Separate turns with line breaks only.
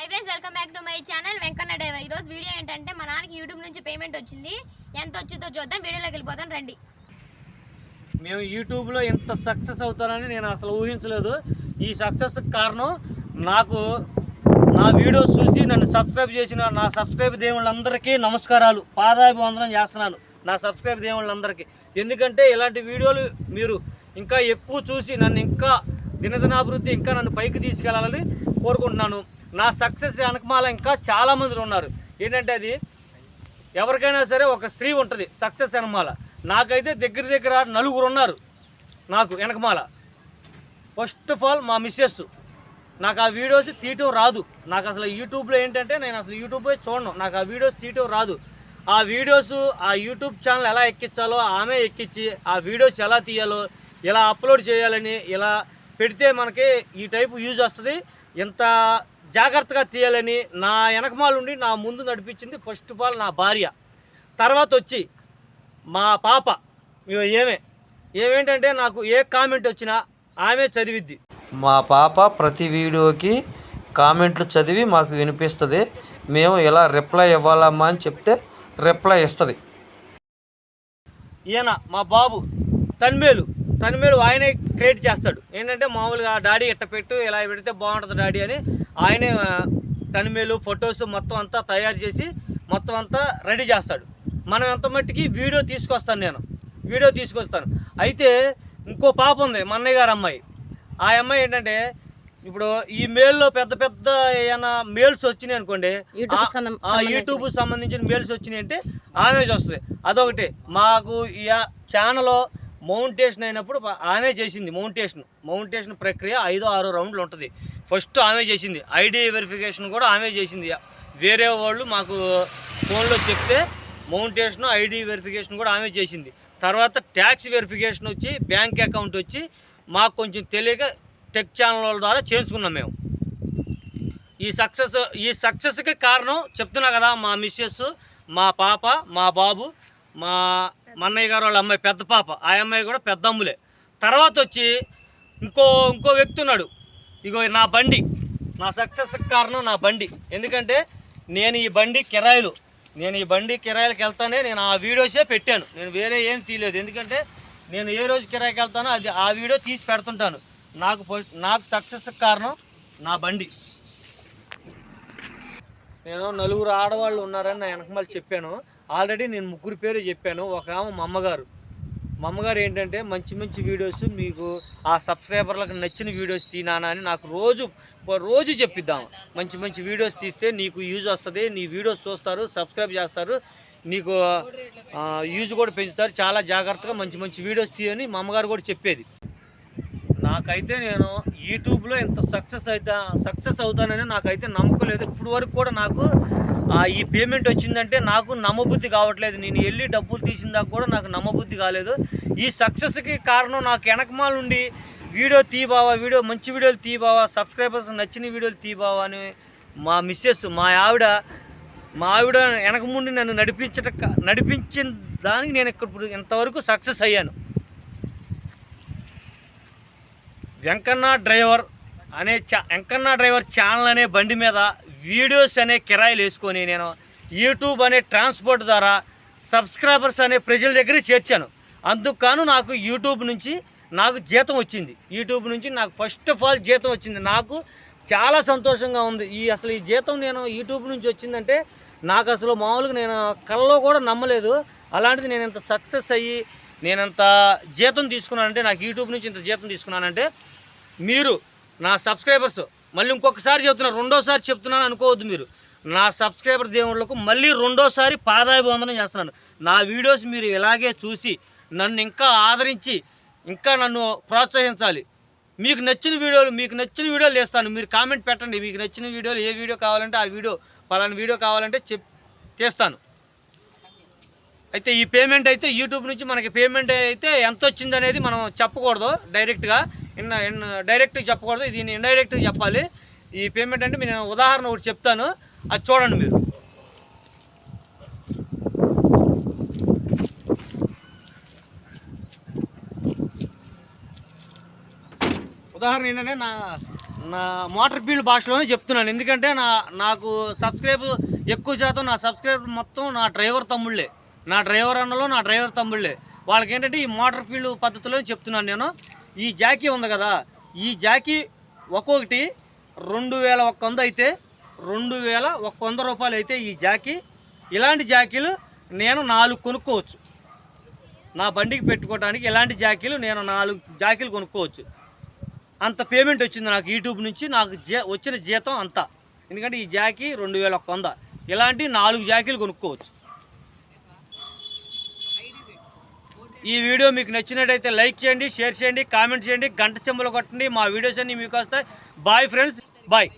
Hi friends welcome back to my channel Venkanna డేవ ఈరోజు video ఏంటంటే మా నాన్నకి యూట్యూబ్ నుంచి పేమెంట్ వచ్చింది. ఎంత వచ్చిందో చూద్దాం. వీడియోలోకి వెళ్ళిపోతాం రండి.
మేము యూట్యూబ్లో ఎంత సక్సెస్ అవుతానని నేను అసలు ఊహించలేదు. ఈ సక్సెస్ కారణం నాకు నా వీడియోస్ చూసి నన్ను సబ్స్క్రైబ్ చేసిన నా సబ్స్క్రైబ్ దేవుళ్ళందరికీ నమస్కారాలు. పాదాభివందనం చేస్తున్నాను నా సబ్స్క్రైబ్ దేవుళ్ళందరికీ. ఎందుకంటే ఇలాంటి వీడియోలు మీరు ఇంకా ఎక్కువ చూసి నన్ను ఇంకా దినదినాభివృద్ధి ఇంకా నన్ను పైకి తీసుకెళ్ళాలని కోరుకుంటున్నాను. నా సక్సెస్ వెనకమాల ఇంకా చాలామంది ఉన్నారు. ఏంటంటే అది ఎవరికైనా సరే ఒక స్త్రీ ఉంటుంది సక్సెస్ వెనకమాల. నాకైతే దగ్గర దగ్గర నలుగురు ఉన్నారు నాకు వెనకమాల. ఫస్ట్ ఆఫ్ ఆల్ మా మిస్సెస్ నాకు ఆ వీడియోస్ తీయటం రాదు. నాకు అసలు యూట్యూబ్లో ఏంటంటే నేను అసలు యూట్యూబ్ చూడను. నాకు ఆ వీడియోస్ తీయటం రాదు. ఆ వీడియోస్ ఆ యూట్యూబ్ ఛానల్ ఎలా ఎక్కించాలో ఆమె ఎక్కించి ఆ వీడియోస్ ఎలా తీయాలో ఇలా అప్లోడ్ చేయాలని ఇలా పెడితే మనకి ఈ టైపు యూజ్ వస్తుంది. ఇంత జాగ్రత్తగా తీయాలని నా వెనకమాలుండి నా ముందు నడిపించింది ఫస్ట్ ఆఫ్ ఆల్ నా భార్య. తర్వాత వచ్చి మా పాప. ఏమే ఏమేంటంటే నాకు ఏ కామెంట్ వచ్చినా ఆమె చదివిద్ది.
మా పాప ప్రతి వీడియోకి కామెంట్లు చదివి మాకు వినిపిస్తుంది. మేము ఎలా రిప్లై ఇవ్వాలమ్మా అని చెప్తే రిప్లై ఇస్తుంది.
ఈయన మా బాబు తన్మేలు. తన్మేలు ఆయనే క్రియేట్ చేస్తాడు. ఏంటంటే మామూలుగా డాడీ ఇట్ట పెట్టు ఇలా పెడితే బాగుంటుంది డాడీ అని ఆయనే తన్మేలు ఫొటోస్ మొత్తం అంతా తయారు చేసి మొత్తం అంతా రెడీ చేస్తాడు. మనం ఎంత మట్టికి వీడియో తీసుకొస్తాను నేను. వీడియో తీసుకొస్తాను. అయితే ఇంకో పాప ఉంది మా అన్నయ్య గారు అమ్మాయి. ఆ అమ్మాయి ఏంటంటే ఇప్పుడు ఈ మేల్లో పెద్ద పెద్ద ఏమైనా మేల్స్ వచ్చినాయి అనుకోండి
యూట్యూబ్
సంబంధించిన మెయిల్స్ వచ్చినాయి అంటే ఆమె వస్తుంది. అదొకటి. మాకు ఈ ఛానల్ మౌంటేషన్ అయినప్పుడు ఆమె చేసింది మౌంటేషన్. మౌంటేషన్ ప్రక్రియ ఐదో ఆరో రౌండ్లు ఉంటుంది. ఫస్ట్ ఆమె చేసింది. ఐడి వెరిఫికేషన్ కూడా ఆమె చేసింది. వేరే వాళ్ళు మాకు ఫోన్లో చెప్తే మౌంటేషన్ ఐడి వెరిఫికేషన్ కూడా ఆమె చేసింది. తర్వాత ట్యాక్స్ వెరిఫికేషన్ వచ్చి బ్యాంక్ అకౌంట్ వచ్చి మాకు కొంచెం తెలియక టెక్ ఛానల్ ద్వారా చేయించుకున్నాం మేము. ఈ సక్సెస్ ఈ సక్సెస్కి కారణం చెప్తున్నా కదా మా మిస్సెస్ మా పాప మా బాబు మా మన్నయ్య అన్నయ్య గారు వాళ్ళ అమ్మాయి పెద్ద పాప. ఆ అమ్మాయి కూడా పెద్ద అమ్ములే. తర్వాత వచ్చి ఇంకో ఇంకో వ్యక్తి ఉన్నాడు. ఇగో నా బండి. నా సక్సెస్కి కారణం నా బండి. ఎందుకంటే నేను ఈ బండి కిరాయిలు. నేను ఈ బండి కిరాయిలకు వెళ్తానే నేను ఆ వీడియోసే పెట్టాను. నేను వేరే ఏం తీయలేదు. ఎందుకంటే నేను ఏ రోజు కిరాయికి వెళ్తానో అది ఆ వీడియో తీసి పెడుతుంటాను. నాకు నాకు సక్సెస్కి కారణం నా బండి. నేను నలుగురు ఆడవాళ్ళు ఉన్నారని నా వెనకమాల చెప్పాను. ఆల్రెడీ నేను ముగ్గురు పేరు చెప్పాను. ఒక ఆమె మా అమ్మగారు. మా అమ్మగారు ఏంటంటే మంచి మంచి వీడియోస్ మీకు ఆ సబ్స్క్రైబర్లకు నచ్చిన వీడియోస్ తినానా అని నాకు రోజు రోజు చెప్పిద్దాం. మంచి మంచి వీడియోస్ తీస్తే నీకు యూజ్ వస్తుంది నీ వీడియోస్ చూస్తారు సబ్స్క్రైబ్ చేస్తారు నీకు యూజ్ కూడా పెంచుతారు. చాలా జాగ్రత్తగా మంచి మంచి వీడియోస్ తీయని మా అమ్మగారు కూడా చెప్పేది. నాకైతే నేను యూట్యూబ్లో ఇంత సక్సెస్ అవుతా సక్సెస్ అవుతానని నాకైతే నమ్మకం లేదు. ఇప్పుడు వరకు కూడా నాకు ఈ పేమెంట్ వచ్చిందంటే నాకు నమ్మబుద్ధి కావట్లేదు. నేను వెళ్ళి డబ్బులు తీసిన దాకా కూడా నాకు నమ్మబుద్ధి కాలేదు. ఈ సక్సెస్కి కారణం నాకు వెనకమాల నుండి వీడియో తీబావా వీడియో మంచి వీడియోలు తీబావా సబ్స్క్రైబర్స్ నచ్చిన వీడియోలు తీబావా అని మా మిస్సెస్ మా ఆవిడ మా ఆవిడ వెనక ముందు నన్ను నడిపించట నడిపించిన దానికి నేను ఇక్కడ ఇంతవరకు సక్సెస్ అయ్యాను. వెంకన్న డ్రైవర్ అనే చా వెంకన్న డ్రైవర్ ఛానల్ అనే బండి మీద వీడియోస్ అనే కిరాయిలు వేసుకొని నేను యూట్యూబ్ అనే ట్రాన్స్పోర్ట్ ద్వారా సబ్స్క్రైబర్స్ అనే ప్రజల దగ్గర చేర్చాను. అందుకు నాకు యూట్యూబ్ నుంచి నాకు జీతం వచ్చింది. యూట్యూబ్ నుంచి నాకు ఫస్ట్ ఆఫ్ ఆల్ జీతం వచ్చింది. నాకు చాలా సంతోషంగా ఉంది. ఈ అసలు ఈ జీతం నేను యూట్యూబ్ నుంచి వచ్చిందంటే నాకు అసలు మామూలుగా నేను కళ్ళలో కూడా నమ్మలేదు. అలాంటిది నేను ఇంత సక్సెస్ అయ్యి నేను ఇంత జీతం తీసుకున్నానంటే నాకు యూట్యూబ్ నుంచి ఇంత జీతం తీసుకున్నానంటే మీరు నా సబ్స్క్రైబర్స్ మళ్ళీ ఇంకొకసారి చెప్తున్నా రెండోసారి చెప్తున్నాను అనుకోవద్దు మీరు. నా సబ్స్క్రైబర్ దేవుళ్ళకు మళ్ళీ రెండోసారి పాదాభివందనం చేస్తున్నాను. నా వీడియోస్ మీరు ఇలాగే చూసి నన్ను ఇంకా ఆదరించి ఇంకా నన్ను ప్రోత్సహించాలి. మీకు నచ్చిన వీడియోలు మీకు నచ్చిన వీడియోలు వేస్తాను మీరు కామెంట్ పెట్టండి మీకు నచ్చిన వీడియోలు ఏ వీడియో కావాలంటే ఆ వీడియో పలానా వీడియో కావాలంటే చెప్ తీస్తాను అయితే ఈ పేమెంట్ అయితే యూట్యూబ్ నుంచి మనకి పేమెంట్ అయితే ఎంత వచ్చిందనేది మనం చెప్పకూడదు డైరెక్ట్గా. ఇన్ ఇన్ డైరెక్ట్గా చెప్పకూడదు. ఇది ఇండైరెక్ట్గా చెప్పాలి. ఈ పేమెంట్ అంటే నేను ఉదాహరణ ఒకటి చెప్తాను. అది చూడండి మీరు. ఉదాహరణ ఏంటంటే నా నా మోటార్ బిల్ భాషలోనే చెప్తున్నాను. ఎందుకంటే నా నాకు సబ్స్క్రైబ్ ఎక్కువ శాతం నా సబ్స్క్రైబ్ మొత్తం నా డ్రైవర్ తమ్ముళ్ళే. నా డ్రైవర్ అన్నలో నా డ్రైవర్ తమ్ముళ్ళే. వాళ్ళకి ఏంటంటే ఈ మోటార్ ఫీల్డ్ పద్ధతిలో చెప్తున్నాను నేను. ఈ జాకీ ఉంది కదా ఈ జాకీ ఒక్కొక్కటి రెండు వేల ఒక్క వంద అయితే రెండు వేల ఒక్క వంద రూపాయలు అయితే ఈ జాకీ. ఇలాంటి జాకీలు నేను నాలుగు కొనుక్కోవచ్చు. నా బండికి పెట్టుకోవడానికి ఇలాంటి జాకీలు నేను నాలుగు జాకీలు కొనుక్కోవచ్చు. అంత పేమెంట్ వచ్చింది నాకు యూట్యూబ్ నుంచి నాకు జీ వచ్చిన జీతం అంత. ఎందుకంటే ఈ జాకీ రెండు వేల ఒక్క వంద. ఇలాంటి నాలుగు జాకీలు కొనుక్కోవచ్చు. ఈ వీడియో మీకు నచ్చినట్టయితే లైక్ చేయండి షేర్ చేయండి కామెంట్ చేయండి గంట సింబలు కొట్టండి. మా వీడియోస్ అన్నీ మీకు వస్తాయి. Bye friends bye